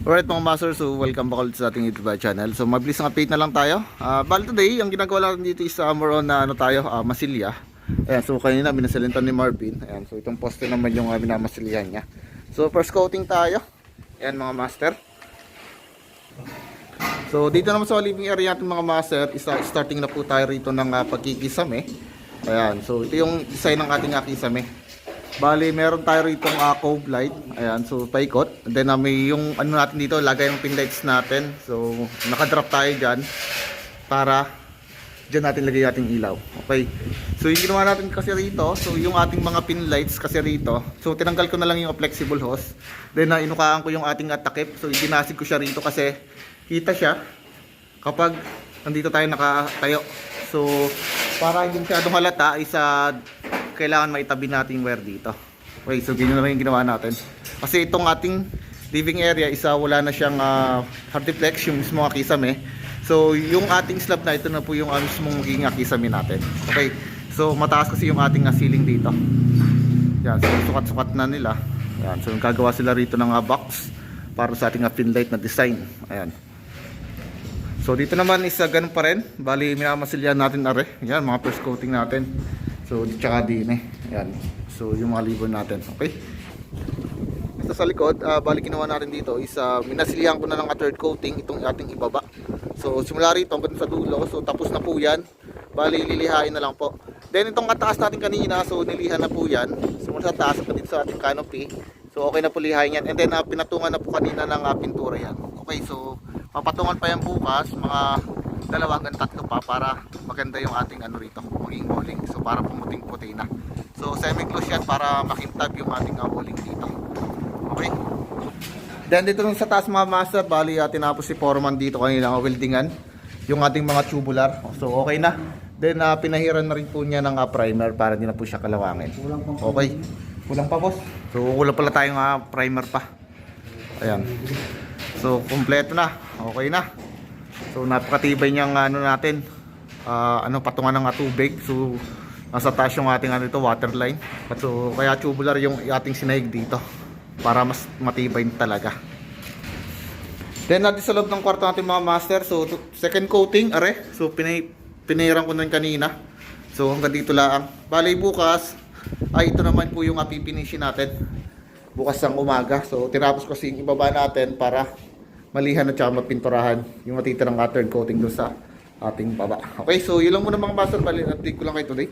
Alright mga master, so welcome back ulit sa ating YouTube channel. So mabilis ang update na lang tayo. Uh, bali today, ang ginagawa natin dito is uh, more on na ano tayo, uh, masilya. Ayan, so kanina binasalintan ni Marvin. Ayan, so itong poste naman yung uh, binamasilyahan niya. So first coating tayo. Ayan mga master. So dito naman sa living area natin mga master, isa starting na po tayo rito ng uh, pagkikisame. Ayan, so ito yung design ng ating uh, kisame. Bali, meron tayo rito uh, cove light. Ayan, so paikot. And then uh, may yung ano natin dito, lagay yung pin lights natin. So nakadrop tayo dyan para dyan natin lagay ating ilaw. Okay. So yung ginawa natin kasi rito, so yung ating mga pin lights kasi rito, so tinanggal ko na lang yung flexible hose. Then uh, inukaan ko yung ating uh, takip. So iginasig ko siya rito kasi kita siya kapag nandito tayo nakatayo. So para hindi masyadong halata is uh, kailangan maitabi natin wire dito. Okay, so ganyan na yung ginawa natin. Kasi itong ating living area isa wala na siyang uh, hard deflex yung mismo kisame. So yung ating slab na ito na po yung uh, mismong magiging kisame natin. Okay. So mataas kasi yung ating uh, ceiling dito. Yan, so sukat-sukat na nila. Yan, so gagawa sila rito ng uh, box para sa ating uh, pin light na design. Ayan. So dito naman is uh, ganun pa rin. Bali minamasilyan natin are. Yan, mga first coating natin. So, tsaka din eh. Ayan. So, yung mga libon natin. Okay? Ito sa likod, uh, bali ginawa natin dito is uh, minasilihan ko na ng third coating itong ating ibaba. So, simula rito hanggang sa dulo. So, tapos na po yan. Bali, lilihain na lang po. Then, itong kataas natin kanina, so nilihan na po yan. Simula sa taas at dito sa ating canopy. So, okay na po lihain yan. And then, uh, pinatungan na po kanina ng uh, pintura yan. Okay, so, papatungan pa yan bukas, mga dalawa hanggang tatlo pa para maganda yung ating ano rito, maging walling. So para pumuting puti na. So semi-close yan para makintab yung ating uh, walling dito. Okay? Then dito sa taas mga master, bali uh, tinapos si Foreman dito kanina ang weldingan yung ating mga tubular. So okay na. Then uh, pinahiran na rin po niya ng uh, primer para di na po siya kalawangin. Okay. Kulang pa boss. So kulang pala tayong uh, primer pa. Ayan. So kumpleto na. Okay na. So napakatibay niyang ano natin. ah, ano patungan ng tubig. So nasa taas yung ating ano ito, water line. So kaya tubular yung ating sinahig dito para mas matibay talaga. Then natin sa loob ng kwarto natin mga master. So second coating, are. So pinay pinairan ko nun kanina. So hanggang dito lang. Bali bukas ay ito naman po yung apipinishin natin. Bukas ng umaga. So tinapos ko yung ibaba natin para malihan at saka mapinturahan yung matitirang third coating doon sa ating baba. Okay, so yun lang muna mga master. Bali, update ko lang kayo today.